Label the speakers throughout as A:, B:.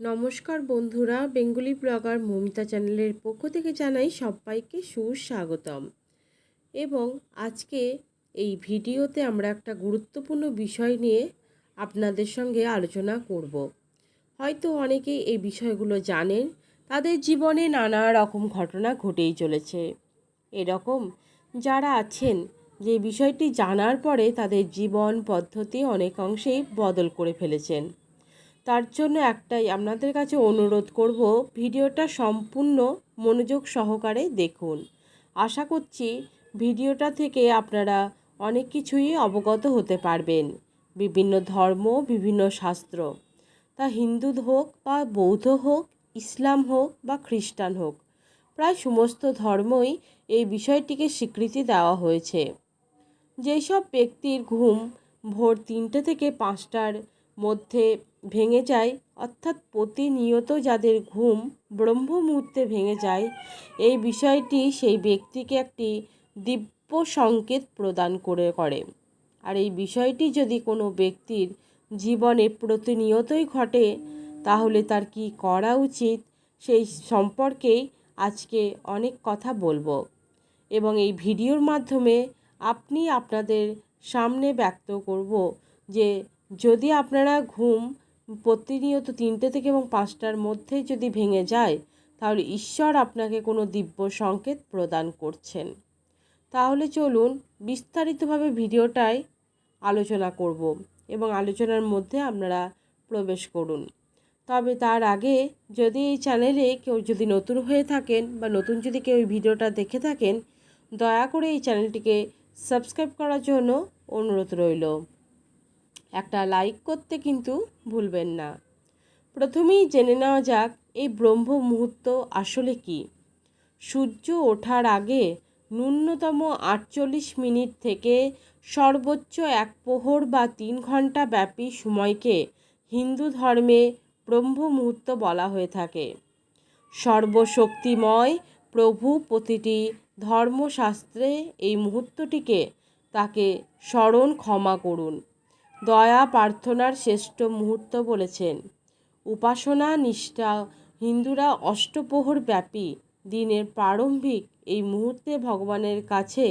A: নমস্কার বন্ধুরা, Bengali blogger Momita চ্যানেলের পক্ষ থেকে জানাই সবাইকে সুস্বাগতম। এবং আজকে এই ভিডিওতে আমরা একটা গুরুত্বপূর্ণ বিষয় নিয়ে আপনাদের সঙ্গে আলোচনা করব। হয়তো অনেকেই এই বিষয়গুলো জানেন, তাদের জীবনে নানা রকম ঘটনা ঘটেই চলেছে। এরকম যারা আছেন, যে বিষয়টি জানার পরে তাদের জীবন পদ্ধতি অনেকাংশেই বদল করে ফেলেছেন। তার জন্য একটাই আপনাদের কাছে অনুরোধ করব, ভিডিওটা সম্পূর্ণ মনোযোগ সহকারে দেখুন। আশা করছি ভিডিওটা থেকে আপনারা অনেক কিছুই অবগত হতে পারবেন। বিভিন্ন ধর্ম, বিভিন্ন শাস্ত্র। তা হিন্দু হোক বা বৌদ্ধ হোক, ইসলাম হোক বা খ্রিস্টান হোক, প্রায় সমস্ত ধর্মই এই বিষয়টিকে স্বীকৃতি দেওয়া হয়েছে। যেসব ব্যক্তির ঘুম ভোর তিনটে থেকে পাঁচটার মধ্যে ভেঙে যায়, অর্থাৎ প্রতিনিয়ত যাদের ঘুম ব্রহ্ম মুহূর্তে ভেঙে যায়, এই বিষয়টি সেই ব্যক্তিকে একটি দিব্য সংকেত প্রদান করে করে। আর এই বিষয়টি যদি কোনো ব্যক্তির জীবনে প্রতিনিয়তই ঘটে, তাহলে তার কি করা উচিত সেই সম্পর্কেই আজকে অনেক কথা বলব। এবং এই ভিডিওর মাধ্যমে আপনি আপনাদের সামনে ব্যক্ত করব যে যদি আপনারা ঘুম প্রতিনিয়ত তিনটে থেকে এবং পাঁচটার মধ্যে যদি ভেঙে যায়, তাহলে ঈশ্বর আপনাকে কোনো দিব্য সংকেত প্রদান করছেন। তাহলে চলুন বিস্তারিতভাবে ভিডিওটায় আলোচনা করব এবং আলোচনার মধ্যে আপনারা প্রবেশ করুন। তবে তার আগে যদি এই চ্যানেলে কেউ যদি নতুন হয়ে থাকেন বা নতুন যদি কেউ ভিডিওটা দেখে থাকেন, দয়া করে এই চ্যানেলটিকে সাবস্ক্রাইব করার জন্য অনুরোধ রইল। একটা লাইক করতে কিন্তু ভুলবেন না। প্রথমেই জেনে নেওয়া যাক, এই ব্রহ্ম মুহূর্ত আসলে কি? সূর্য ওঠার আগে ন্যূনতম আটচল্লিশ মিনিট থেকে সর্বোচ্চ এক প্রহর বা তিন ঘণ্টা ব্যাপী সময়কে হিন্দু ধর্মে ব্রহ্ম মুহূর্ত বলা হয়ে থাকে। সর্বশক্তিময় প্রভু প্রতিটি ধর্মশাস্ত্রে এই মুহূর্তটিকে তাকে স্মরণ ক্ষমা করুন। দয়া প্রার্থনার শ্রেষ্ঠ মুহূর্ত বলেছেন। উপাসনা নিষ্ঠা হিন্দুরা অষ্টপ্রহর ব্যাপী দিনের প্রারম্ভিক এই মুহূর্তে ভগবানের কাছে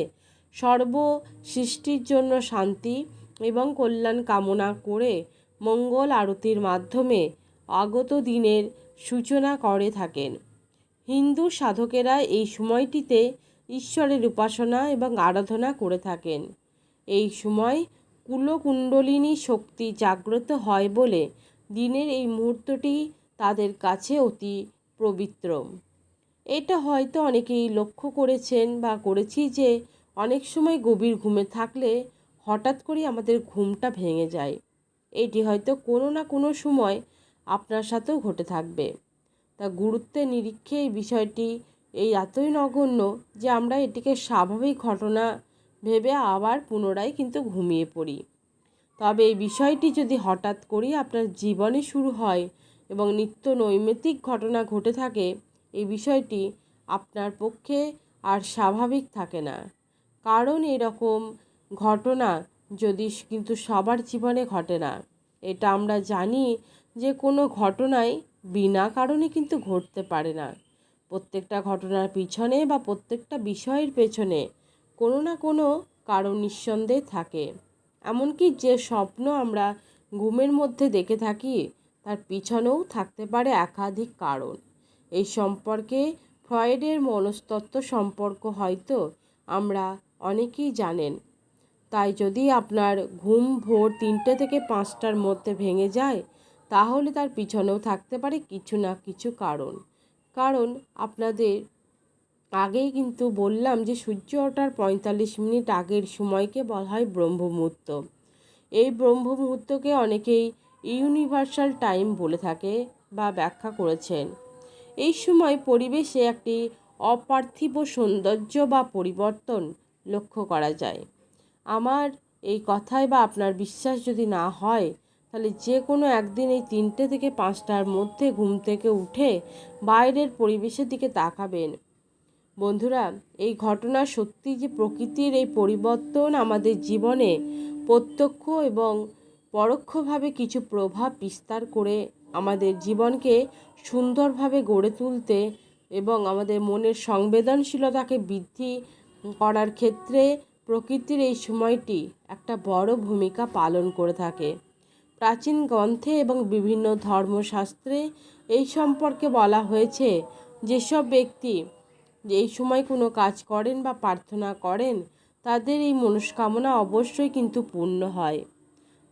A: সর্ব সৃষ্টির জন্য শান্তি এবং কল্যাণ কামনা করে মঙ্গল আরতির মাধ্যমে আগত দিনের সূচনা করে থাকেন। হিন্দু সাধকেরা এই সময়টিতে ঈশ্বরের উপাসনা এবং আরাধনা করে থাকেন। এই সময় কুলকুণ্ডলিনী শক্তি জাগ্রত হয় বলে দিনের এই মুহূর্তটি তাদের কাছে অতি পবিত্র। এটা হয়তো অনেকেই লক্ষ্য করেছেন বা করেছি যে অনেক সময় গভীর ঘুমে থাকলে হঠাৎ করে আমাদের ঘুমটা ভেঙে যায়। এটি হয়তো কোনো না কোনো সময় আপনার সাথেও ঘটে থাকবে। তা গুরুত্বের নিরীক্ষে এই বিষয়টি এই এতই নগণ্য যে আমরা এটিকে স্বাভাবিক ঘটনা ভেবে আবার পুনরায় কিন্তু ঘুমিয়ে পড়ি। তবে এই বিষয়টি যদি হঠাৎ করেই আপনার জীবনে শুরু হয় এবং নিত্য নৈমিত্তিক ঘটনা ঘটে থাকে, এই বিষয়টি আপনার পক্ষে আর স্বাভাবিক থাকে না। কারণ এরকম ঘটনা যদি কিন্তু সবার জীবনে ঘটে না, এটা আমরা জানি যে কোনো ঘটনাই বিনা কারণে কিন্তু ঘটতে পারে না। প্রত্যেকটা ঘটনার পিছনে বা প্রত্যেকটা বিষয়ের পেছনে কোনো না কোনো কারণ নিঃসন্দেহে থাকে। এমনকি যে স্বপ্ন আমরা ঘুমের মধ্যে দেখে থাকি, তার পিছনেও থাকতে পারে একাধিক কারণ। এই সম্পর্কে ফ্রয়েডের মনস্তত্ত্ব সম্পর্ক হয়তো আমরা অনেকেই জানেন। তাই যদি আপনার ঘুম ভোর তিনটে থেকে পাঁচটার মধ্যে ভেঙে যায়, তাহলে তার পিছনেও থাকতে পারে কিছু না কিছু কারণ। কারণ আপনাদের আগেই কিন্তু বললাম যে সূর্য ওঠার পঁয়তাল্লিশ মিনিট আগের সময়কে বলা হয় ব্রহ্ম মুহূর্ত এই ব্রহ্ম মুহূর্তকে অনেকেই ইউনিভার্সাল টাইম বলে থাকে বা ব্যাখ্যা করেছেন। এই সময় পরিবেশে একটি অপার্থিব সৌন্দর্য বা পরিবর্তন লক্ষ্য করা যায়। আমার এই কথায় বা আপনার বিশ্বাস যদি না হয়, তাহলে যে কোনো একদিন এই তিনটে থেকে পাঁচটার মধ্যে ঘুম থেকে উঠে বাইরের পরিবেশের দিকে তাকাবেন। বন্ধুরা, এই ঘটনা সত্যি যে প্রকৃতির এই পরিবর্তন আমাদের জীবনে প্রত্যক্ষ এবং পরোক্ষভাবে কিছু প্রভাব বিস্তার করে আমাদের জীবনকে সুন্দরভাবে গড়ে তুলতে এবং আমাদের মনের সংবেদনশীলতাকে বৃদ্ধি করার ক্ষেত্রে প্রকৃতির এই সময়টি একটা বড় ভূমিকা পালন করে থাকে। প্রাচীন গ্রন্থে এবং বিভিন্ন ধর্মশাস্ত্রে এই সম্পর্কে বলা হয়েছে, যেসব ব্যক্তি এই সময় কোনো কাজ করেন বা প্রার্থনা করেন, তাদের এই মনস্কামনা অবশ্যই কিন্তু পূর্ণ হয়।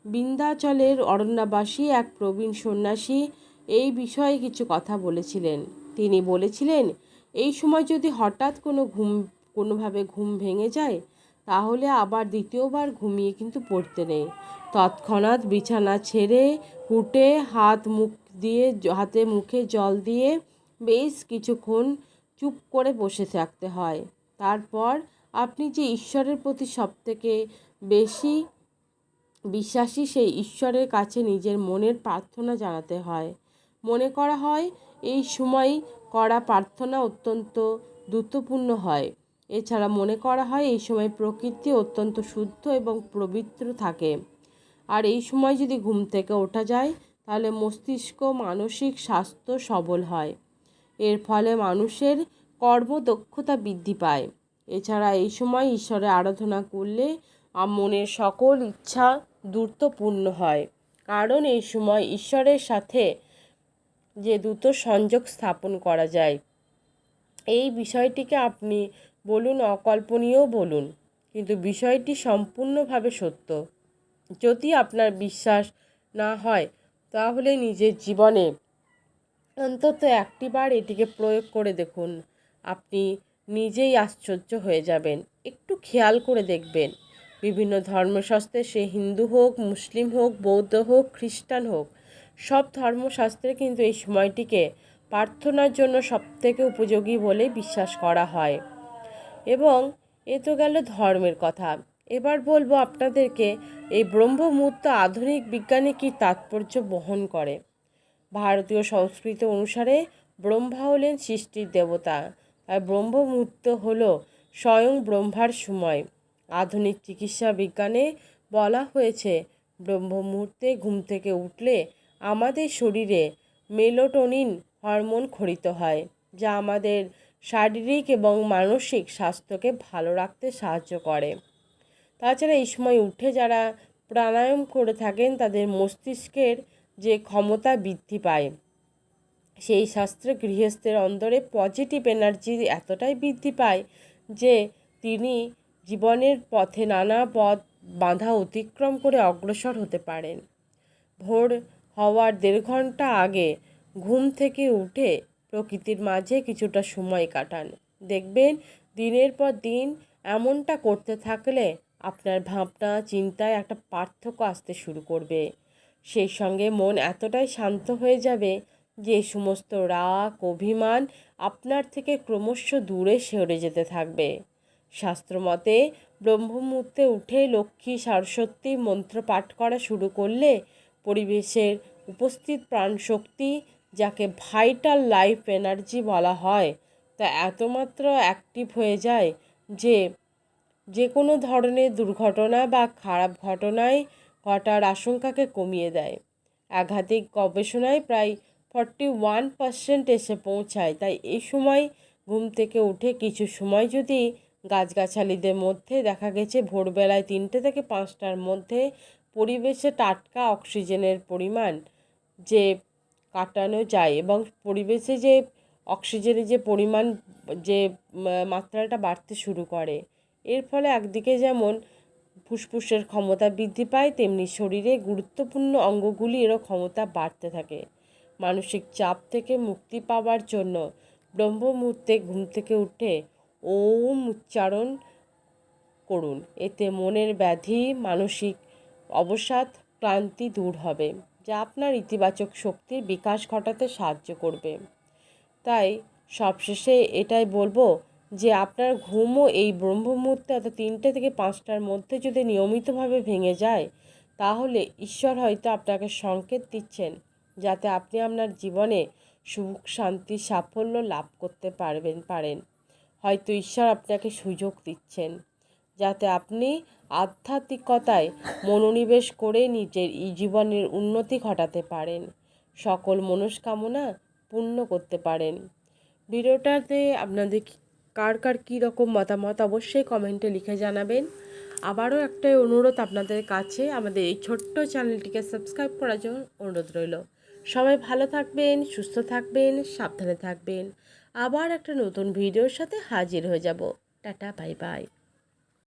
A: বিন্ধ্যাচলের অরণ্যবাসী এক প্রবীণ সন্ন্যাসী এই বিষয়ে কিছু কথা বলেছিলেন। তিনি বলেছিলেন, এই সময় যদি হঠাৎ কোনো ঘুম, কোনোভাবে ঘুম ভেঙে যায়, তাহলে আবার দ্বিতীয়বার ঘুমিয়ে কিন্তু পড়তে নেই। তৎক্ষণাৎ বিছানা ছেড়ে উঠে হাত মুখ দিয়ে, হাতে মুখে জল দিয়ে বেশ কিছুক্ষণ চুপ করে বসে থাকতে হয়। তারপর আপনি যে ঈশ্বরের প্রতি সবথেকে বেশি বিশ্বাসী, সেই ঈশ্বরের কাছে নিজের মনের প্রার্থনা জানাতে হয়। মনে করা হয়, এই সময় করা প্রার্থনা অত্যন্ত দ্রুতপূর্ণ হয়। এছাড়া মনে করা হয়, এই সময় প্রকৃতি অত্যন্ত শুদ্ধ এবং পবিত্র থাকে। আর এই সময় যদি ঘুম থেকে ওঠা যায়, তাহলে মস্তিষ্ক মানসিক স্বাস্থ্য সবল হয়। এর ফলে মানুষের কর্মদক্ষতা বৃদ্ধি পায়। এছাড়া এই সময় ঈশ্বরের আরাধনা করলে মনের সকল ইচ্ছা দ্রুতপূর্ণ হয়। কারণ এই সময় ঈশ্বরের সাথে যে দ্রুত সংযোগ স্থাপন করা যায়। এই বিষয়টিকে আপনি বলুন, অকল্পনীয় বলুন, কিন্তু বিষয়টি সম্পূর্ণভাবে সত্য। যদি আপনার বিশ্বাস না হয়, তাহলে নিজের জীবনে অন্তত একটিবার এটিকে প্রয়োগ করে দেখুন। আপনি নিজেই আশ্চর্য হয়ে যাবেন। একটু খেয়াল করে দেখবেন। বিভিন্ন ধর্মশাস্ত্রে সে হিন্দু হোক, মুসলিম হোক, বৌদ্ধ হোক, খ্রিস্টান হোক, সব ধর্মশাস্ত্রে কিন্তু এই সময়টিকে প্রার্থনার জন্য সবথেকে উপযোগী বলে বিশ্বাস করা হয়। এবং এ তো গেল ধর্মের কথা। এবার বলব আপনাদেরকে, এই ব্রহ্মমূর্ত আধুনিক বিজ্ঞানে কী তাৎপর্য বহন করে? ভারতীয় সংস্কৃতি অনুসারে ব্রহ্মা হলেন সৃষ্টির দেবতা। আর ব্রহ্মমূর্ত হল স্বয়ং ব্রহ্মার সময়। আধুনিক চিকিৎসা বিজ্ঞানে বলা হয়েছে ব্রহ্ম মুহূর্তে ঘুম থেকে উঠলে আমাদের শরীরে মেলোটোনিন হরমোন খরিত হয়, যা আমাদের শারীরিক এবং মানসিক স্বাস্থ্যকে ভালো রাখতে সাহায্য করে। তাছাড়া এই সময় উঠে যারা প্রাণায়াম করে থাকেন, তাদের মস্তিষ্কের যে ক্ষমতা বৃদ্ধি পায়। সেই শাস্ত্রে গৃহস্থের অন্তরে পজিটিভ এনার্জি এতটাই বৃদ্ধি পায় যে তিনি জীবনের পথে নানা পথ বাধা অতিক্রম করে অগ্রসর হতে পারেন। ভোর হওয়ার দেড় ঘণ্টা আগে ঘুম থেকে উঠে প্রকৃতির মাঝে কিছুটা সময় কাটান। দেখবেন দিনের পর দিন এমনটা করতে থাকলে আপনার ভাবনা, চিন্তায় একটা পার্থক্য আসতে শুরু করবে। সেই সঙ্গে মন এতটাই শান্ত হয়ে যাবে যে সমস্ত রাগ, অভিমান আপনার থেকে ক্রমশ দূরে সরে যেতে থাকবে। শাস্ত্রমতে ব্রহ্মমূর্তে উঠে লক্ষ্মী সরস্বতী মন্ত্র পাঠ করা শুরু করলে পরিবেশের উপস্থিত প্রাণশক্তি, যাকে ভাইটাল লাইফ এনার্জি বলা হয়, তা এতমাত্র অ্যাক্টিভ হয়ে যায় যে যে কোনো ধরনের দুর্ঘটনা বা খারাপ ঘটনায় ঘটার আশঙ্কাকে কমিয়ে দেয়। আঘাতিক গবেষণায় প্রায় ফর্টি ওয়ান পার্সেন্ট এসে পৌঁছায়, তাই এই সময় ঘুম থেকে উঠে কিছু সময় যদি গাছগাছালিদের মধ্যে দেখা গেছে ভোরবেলায় তিনটে থেকে পাঁচটার মধ্যে পরিবেশে টাটকা অক্সিজেনের পরিমাণ যে কাটানো যায় এবং পরিবেশে যে অক্সিজেনের যে পরিমাণ যে মাত্রাটা বাড়তে শুরু করে, এর ফলে একদিকে যেমন ফুসফুসের ক্ষমতা বৃদ্ধি পায়, তেমনি শরীরে গুরুত্বপূর্ণ অঙ্গগুলিরও ক্ষমতা বাড়তে থাকে। মানসিক চাপ থেকে মুক্তি পাওয়ার জন্য ব্রহ্ম মুহূর্তে ঘুম থেকে উঠে ওম উচ্চারণ করুন। এতে মনের ব্যাধি, মানসিক অবসাদ, ক্লান্তি দূর হবে, যা আপনার ইতিবাচক শক্তির বিকাশ ঘটাতে সাহায্য করবে। তাই সবশেষে এটাই বলব যে আপনার ঘুমও এই ব্রহ্ম মুহূর্তে অর্থাৎ তিনটে থেকে পাঁচটার মধ্যে যদি নিয়মিতভাবে ভেঙে যায়, তাহলে ঈশ্বর হয়তো আপনাকে সংকেত দিচ্ছেন যাতে আপনি আপনার জীবনে সুখ, শান্তি, সাফল্য লাভ করতে পারবেন, পারেন। হয়তো ঈশ্বর আপনাকে সুযোগ দিচ্ছেন যাতে আপনি আধ্যাত্মিকতায় মনোনিবেশ করে নিজের জীবনের উন্নতি ঘটাতে পারেন, সকল মনস্কামনা পূর্ণ করতে পারেন। ভিডিওটাতে আপনাদের কার কার কী রকম মতামত অবশ্যই কমেন্টে লিখে জানাবেন। আবারও একটাই অনুরোধ আপনাদের কাছে, আমাদের এই ছোট্ট চ্যানেলটিকে সাবস্ক্রাইব করার জন্য অনুরোধ রইল। সবাই ভালো থাকবেন, সুস্থ থাকবেন, সাবধানে থাকবেন। আবার একটা নতুন ভিডিওর সাথে হাজির হয়ে যাব। Tata, bye bye.